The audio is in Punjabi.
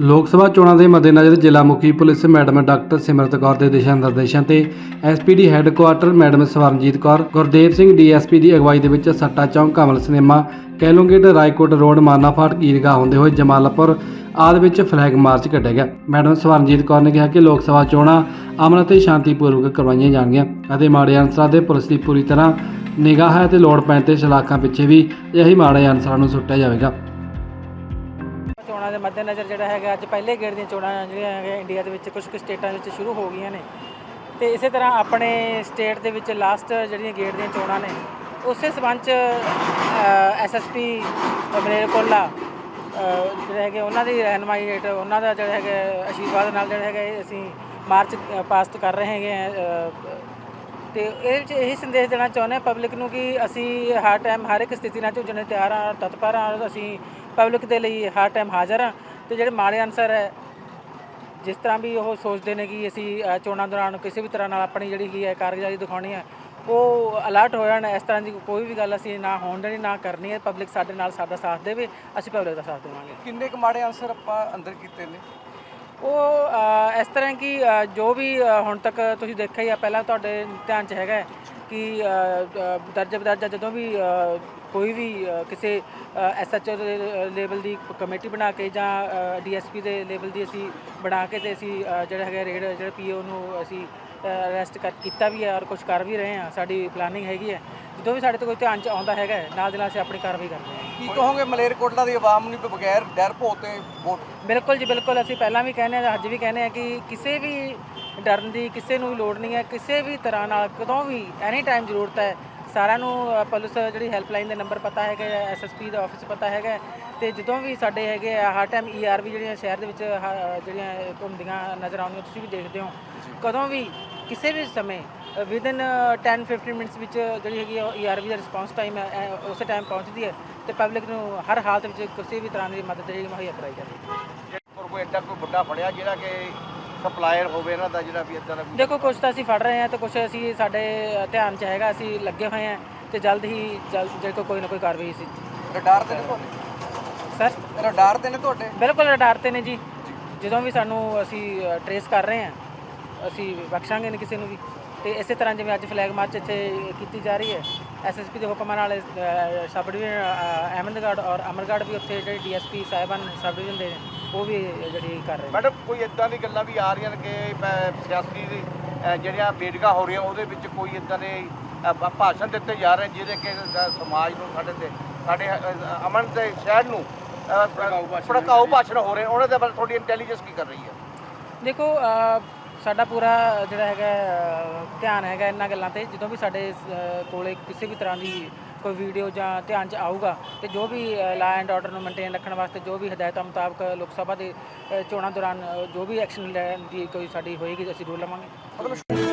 ਲੋਕ ਸਭਾ ਚੋਣਾਂ ਦੇ ਮੱਦੇਨਜ਼ਰ ਜ਼ਿਲ੍ਹਾ ਮੁਖੀ police madam doctor Simrat Kaur ਦੇ ਦਿਸ਼ਾ ਨਿਰਦੇਸ਼ਾਂ ਤੇ SPD headquarter madam Swaranjit Kaur, Gurdev Singh DSP ਦੀ ਅਗਵਾਈ ਦੇ ਵਿੱਚ ਸੱਟਾ ਚੌਂਕ ਕਮਲ ਸਿਨੇਮਾ, ਕੈਲੋਂਗੇਟ, ਰਾਏਕੋਟ ਰੋਡ, ਮਾਨਾਫਾਟ ਈਦਗਾਹ ਹੁੰਦੇ ਹੋਏ ਜਮਾਲਪੁਰ ਆਦਿ ਵਿੱਚ ਫਲੈਗ ਮਾਰਚ ਕੱਢਿਆ ਗਿਆ। ਮੈਡਮ ਸਵਰਨਜੀਤ ਕੌਰ ਨੇ ਕਿਹਾ ਕਿ ਲੋਕ ਸਭਾ ਚੋਣਾਂ ਅਮਨ ਅਤੇ ਸ਼ਾਂਤੀਪੂਰਵਕ ਕਰਵਾਈਆਂ ਜਾਣਗੀਆਂ ਅਤੇ ਮਾੜੇ ਅਨਸਰਾਂ ਦੇ ਪੁਲਿਸ ਦੀ ਪੂਰੀ ਤਰ੍ਹਾਂ ਨਿਗਾਹ ਹੈ ਤੇ ਲੋੜ ਪੈਣ ਤੇ ਸਲਾਖਾਂ ਪਿੱਛੇ ਵੀ ਅਜਿਹੀ ਮਾੜੇ ਅਨਸਰਾਂ ਨੂੰ ਸੁੱਟਿਆ ਜਾਵੇਗਾ। ਉਹਨਾਂ ਦੇ ਮੱਦੇਨਜ਼ਰ ਜਿਹੜਾ ਹੈਗਾ ਅੱਜ ਪਹਿਲੇ ਗੇੜ ਦੀਆਂ ਚੋਣਾਂ ਜਿਹੜੀਆਂ ਹੈਗੀਆਂ ਇੰਡੀਆ ਦੇ ਵਿੱਚ ਕੁਝ ਕੁ ਸਟੇਟਾਂ ਵਿੱਚ ਸ਼ੁਰੂ ਹੋ ਗਈਆਂ ਨੇ। ਤੇ ਇਸੇ ਤਰ੍ਹਾਂ ਆਪਣੇ ਸਟੇਟ ਦੇ ਵਿੱਚ ਲਾਸਟ ਜਿਹੜੀਆਂ ਗੇੜ ਦੀਆਂ ਚੋਣਾਂ ਨੇ ਉਸੇ ਸਬੰਧ ਚ ਐਸਐਸਪੀ ਮਲੇਰਕੋਲਾ ਅ, ਜਿਹੜੇ ਹੈਗੇ ਉਹਨਾਂ ਦੀ ਰਹਿਨਮਾਈ ਹੇਠ ਉਹਨਾਂ ਦਾ ਜਿਹੜਾ ਹੈਗਾ ਆਸ਼ੀਰਵਾਦ ਨਾਲ ਜਿਹੜਾ ਹੈਗਾ ਅਸੀਂ ਮਾਰਚ ਪਾਸਟ ਕਰ ਰਹੇ ਹੈਗੇ ਆ ਅ, ਤੇ ਇਹ ਵਿੱਚ ਇਹੀ ਸੰਦੇਸ਼ ਦੇਣਾ ਚਾਹੁੰਦੇ ਹਾਂ ਪਬਲਿਕ ਨੂੰ ਕਿ ਅਸੀਂ ਹਰ ਟਾਈਮ ਹਰ ਇੱਕ ਸਥਿਤੀ ਨਾਲ ਝੁੰਝਣੇ ਤਿਆਰ ਹਾਂ ਤਤਪਰ ਹਾਂ ਅਸੀਂ ਪਬਲਿਕ ਦੇ ਲਈ ਹਰ ਟਾਈਮ ਹਾਜ਼ਰ ਹਾਂ ਤੇ ਜਿਹੜੇ ਮਾੜੇ ਅਨਸਰ ਹੈ ਜਿਸ ਤਰ੍ਹਾਂ ਵੀ ਉਹ ਸੋਚਦੇ ਨੇ ਕਿ ਅਸੀਂ ਚੋਣਾਂ ਦੌਰਾਨ ਕਿਸੇ ਵੀ ਤਰ੍ਹਾਂ ਨਾਲ ਆਪਣੀ ਜਿਹੜੀ ਕੀ ਹੈ ਕਾਰਗੁਜ਼ਾਰੀ ਦਿਖਾਉਣੀ ਹੈ ਉਹ ਅਲਰਟ ਹੋ ਜਾਣ ਇਸ ਤਰ੍ਹਾਂ ਦੀ ਕੋਈ ਵੀ ਗੱਲ ਅਸੀਂ ਨਾ ਹੋਣ ਦੇਣੀ ਨਾ ਕਰਨੀ ਹੈ ਪਬਲਿਕ ਸਾਡੇ ਨਾਲ ਸਾਡਾ ਸਾਥ ਦੇਵੇ ਅਸੀਂ ਪਬਲਿਕ ਦਾ ਸਾਥ ਦੇਵਾਂਗੇ। ਕਿੰਨੇ ਕੁ ਮਾੜੇ ਆਨਸਰ ਆਪਾਂ ਅੰਦਰ ਕੀਤੇ ਨੇ? ਉਹ ਇਸ ਤਰ੍ਹਾਂ ਕਿ ਜੋ ਵੀ ਹੁਣ ਤੱਕ ਤੁਸੀਂ ਦੇਖਿਆ ਹੀ ਆ ਪਹਿਲਾਂ ਤੁਹਾਡੇ ਧਿਆਨ 'ਚ ਹੈਗਾ ਹੈ ਕਿ ਅ, ਦਰਜਾ ਬਦਰਜਾ ਜਦੋਂ ਵੀ ਕੋਈ ਵੀ ਅ, ਕਿਸੇ ਐਸਐਚਓ ਦੇ ਲੈਵਲ ਦੀ ਕਮੇਟੀ ਬਣਾ ਕੇ ਜਾਂ ਡੀਐਸਪੀ ਦੇ ਲੈਵਲ ਦੀ ਅਸੀਂ ਬਣਾ ਕੇ ਤੇ ਅਸੀਂ ਜਿਹੜਾ ਹੈਗਾ ਰੇਡ ਜਿਹੜੇ ਪੀਓ ਨੂੰ ਅਸੀਂ ਅਰੈਸਟ ਕਰ ਕੀਤਾ ਵੀ ਹੈ ਔਰ ਕੁਝ ਕਰ ਵੀ ਰਹੇ ਹਾਂ ਸਾਡੀ ਪਲਾਨਿੰਗ ਹੈਗੀ ਹੈ। ਜਦੋਂ ਵੀ ਸਾਡੇ ਤੋਂ ਕੋਈ ਧਿਆਨ 'ਚ ਆਉਂਦਾ ਹੈਗਾ ਹੈ, ਨਾਲ ਦੇ ਨਾਲ ਅਸੀਂ ਆਪਣੀ ਕਾਰਵਾਈ ਕਰਦੇ ਹਾਂ। ਕੀ ਕਹੋਗੇ ਮਲੇਰਕੋਟਲਾ ਦੀ ਆਵਾਮ ਨੂੰ ਬਗੈਰ ਡਰ ਭੋ ਤੇ ਵੋਟ? ਬਿਲਕੁਲ ਜੀ ਬਿਲਕੁਲ। ਅਸੀਂ ਪਹਿਲਾਂ ਵੀ ਕਹਿੰਦੇ ਹਾਂ ਅੱਜ ਵੀ ਕਹਿੰਦੇ ਹਾਂ ਕਿ ਕਿਸੇ ਵੀ ਡਰਨ ਦੀ ਕਿਸੇ ਨੂੰ ਵੀ ਲੋੜ ਨਹੀਂ ਹੈ ਕਿਸੇ ਵੀ ਤਰ੍ਹਾਂ ਨਾਲ ਕਦੋਂ ਵੀ ਐਨੀ ਟਾਈਮ ਜ਼ਰੂਰਤ ਹੈ ਸਾਰਿਆਂ ਨੂੰ ਪੁਲਿਸ ਜਿਹੜੀ ਹੈਲਪਲਾਈਨ ਦੇ ਨੰਬਰ ਪਤਾ ਹੈਗਾ ਐਸਐਸਪੀ ਦਾ ਆਫਿਸ ਪਤਾ ਹੈਗਾ ਤੇ ਜਦੋਂ ਵੀ ਸਾਡੇ ਹੈਗੇ ਆ ਹਰ ਟਾਈਮ ਈਆਰਵੀ ਜਿਹੜੀਆਂ ਸ਼ਹਿਰ ਦੇ ਵਿੱਚ ਹ- ਜਿਹੜੀਆਂ ਘੁੰਮਦੀਆਂ ਨਜ਼ਰ ਆਉਂਦੀਆਂ ਤੁਸੀਂ ਵੀ ਦੇਖਦੇ ਹੋ। ਕਦੋਂ ਵੀ ਕਿਸੇ ਵੀ ਸਮੇਂ ਵਿਦਨ 10 15 ਮਿੰਟਸ ਵਿੱਚ ਜਿਹੜੀ ਹੈਗੀ ਈਆਰਵੀ ਦਾ ਰਿਸਪੌਂਸ ਟਾਈਮ ਹੈ ਇਹ ਉਸੇ ਟਾਈਮ ਪਹੁੰਚਦੀ ਹੈ ਤੇ ਪਬਲਿਕ ਨੂੰ ਹਰ ਹਾਲਤ ਵਿੱਚ ਕਿਸੇ ਵੀ ਤਰ੍ਹਾਂ ਦੀ ਮਦਦ ਜਿਹੜੀ ਮੁਹੱਈਆ ਕਰਾਈ ਜਾਂਦੀ ਹੈ। ਔਰ ਕੋਈ ਐਡਾ ਕੋਈ ਵੱਡਾ ਫੜਿਆ ਜਿਹੜਾ ਕਿ ਸਪਲਾਇਰ ਹੋਵੇ ਇਹਨਾਂ ਦਾ ਜਿਹੜਾ ਵੀ ਇਦਾਂ ਦਾ ਦੇਖੋ ਕੁਝ ਤਾਂ ਅਸੀਂ ਫੜ ਰਹੇ ਹਾਂ ਤੇ ਕੁਝ ਅਸੀਂ ਸਾਡੇ ਧਿਆਨ 'ਚ ਹੈਗਾ ਅਸੀਂ ਲੱਗੇ ਹੋਏ ਹਾਂ ਤੇ ਜਲਦ ਹੀ ਜਲਦ ਜੇ ਕੋਈ ਨਾ ਕੋਈ ਕਾਰਵਾਈ ਅਸੀਂ ਰਡਾਰ ਤੇ ਨੇ ਤੁਹਾਡੇ? ਸਰ? ਰਡਾਰ ਤੇ ਨੇ ਤੁਹਾਡੇ? ਬਿਲਕੁਲ ਰਡਾਰ ਤੇ ਨੇ ਜੀ। ਜਦੋਂ ਵੀ ਸਾਨੂੰ ਅਸੀਂ ਟਰੇਸ ਕਰ ਰਹੇ ਹਾਂ ਅਸੀਂ ਬਖਸ਼ਾਂਗੇ ਨਹੀਂ ਕਿਸੇ ਨੂੰ ਵੀ। ਤੇ ਇਸੇ ਤਰ੍ਹਾਂ ਜਿਵੇਂ ਅੱਜ ਫਲੈਗ ਮਾਰਚ ਇੱਥੇ ਕੀਤੀ ਜਾ ਰਹੀ ਹੈ ਐਸਐਸਪੀ ਦੇ ਹੁਕਮਾਂ ਨਾਲ ਸਬ ਡਿਵੀਜ਼ਨ ਅਹਿਮਦਗੜ੍ਹ ਔਰ ਅਮਰਗੜ੍ਹ ਵੀ ਉੱਥੇ ਜਿਹੜੇ ਡੀਐਸਪੀ ਸਾਹਿਬਾਨ ਸਬ ਡਿਵੀਜ਼ਨ ਦੇ ਨੇ, ਉਹ ਵੀ ਜਿਹੜੀ ਕਰ ਰਹੇ ਨੇ। ਮੈਡਮ ਕੋਈ ਇਦਾਂ ਦੀ ਗੱਲਾਂ ਵੀ ਆ ਰਹੀਆਂ ਨੇ ਕਿ ਪ- ਸਿਆਸੀ ਦੀ, ਜਿਹੜੀਆਂ ਬੇਟੀਆਂ ਹੋ ਰਹੀਆਂ ਉਹਦੇ ਵਿੱਚ ਕੋਈ ਇਦਾਂ ਦੇ ਭ- ਭਾਸ਼ਣ ਦਿੱਤੇ ਜਾ ਰਹੇ ਜਿਹਦੇ ਕਿ ਸਮਾਜ ਨੂੰ ਸਾਡੇ ਤੇ ਸਾਡੇ ਅਮਨ ਦੇ ਸ਼ਹਿਰ ਨੂੰ ਅ, ਭੜਕਾਊ ਭਾਸ਼ਣ ਹੋ ਰਹੇ ਉਹਨਾਂ ਦੇ ਬਾਰੇ ਤੁਹਾਡੀ ਇੰਟੈਲੀਜੈਂਸ ਕੀ ਕਰ ਰਹੀ ਹੈ? ਦੇਖੋ ਅ, ਸਾਡਾ ਪੂਰਾ ਜਿਹੜਾ ਹੈਗਾ ਅ, ਧਿਆਨ ਹੈਗਾ ਇਹਨਾਂ ਗੱਲਾਂ ਤੇ। ਜਦੋਂ ਵੀ ਸਾਡੇ ਅ, ਕੋਲੇ ਕਿਸੇ ਵੀ ਤਰ੍ਹਾਂ ਦੀ ਕੋਈ ਵੀਡੀਓ ਜਾਂ ਧਿਆਨ 'ਚ ਆਊਗਾ ਤੇ ਜੋ ਵੀ ਲਾ ਐਂਡ ਆਰਡਰ ਨੂੰ ਮੇਨਟੇਨ ਰੱਖਣ ਵਾਸਤੇ ਜੋ ਵੀ ਹਦਾਇਤਾਂ ਮੁਤਾਬਕ ਲੋਕ ਸਭਾ ਦੇ ਚੋਣਾਂ ਦੌਰਾਨ ਜੋ ਵੀ ਐਕਸ਼ਨ ਲੈਣ ਦੀ ਕੋਈ ਸਾਡੀ ਹੋਏਗੀ, ਅਸੀਂ ਰੂਲ ਲਵਾਂਗੇ।